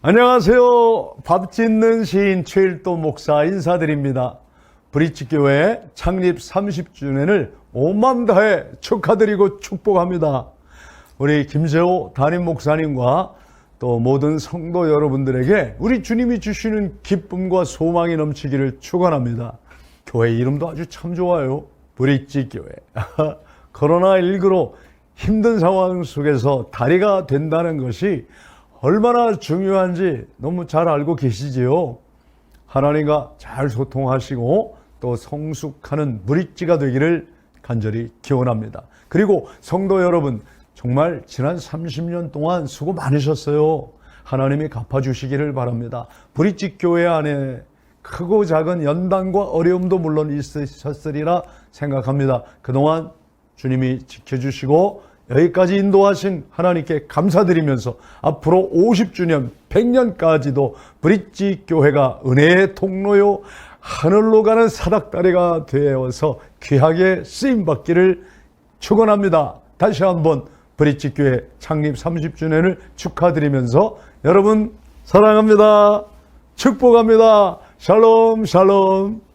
안녕하세요. 밥 짓는 시인 최일도 목사 인사드립니다. 브릿지교회 창립 30주년을 온맘 다해 축하드리고 축복합니다. 우리 김재호 담임 목사님과 또 모든 성도 여러분들에게 우리 주님이 주시는 기쁨과 소망이 넘치기를 축원합니다. 교회 이름도 아주 참 좋아요. 브릿지 교회. 코로나 19로 힘든 상황 속에서 다리가 된다는 것이 얼마나 중요한지 너무 잘 알고 계시지요. 하나님과 잘 소통하시고 또 성숙하는 브릿지가 되기를 간절히 기원합니다. 그리고 성도 여러분, 정말 지난 30년 동안 수고 많으셨어요. 하나님이 갚아주시기를 바랍니다. 브릿지 교회 안에 크고 작은 연단과 어려움도 물론 있으셨으리라 생각합니다. 그동안 주님이 지켜주시고 여기까지 인도하신 하나님께 감사드리면서 앞으로 50주년, 100년까지도 브릿지 교회가 은혜의 통로요, 하늘로 가는 사닥다리가 되어서 귀하게 쓰임 받기를 축원합니다. 다시 한번 브릿지 교회 창립 30주년을 축하드리면서 여러분 사랑합니다. 축복합니다. 샬롬 샬롬.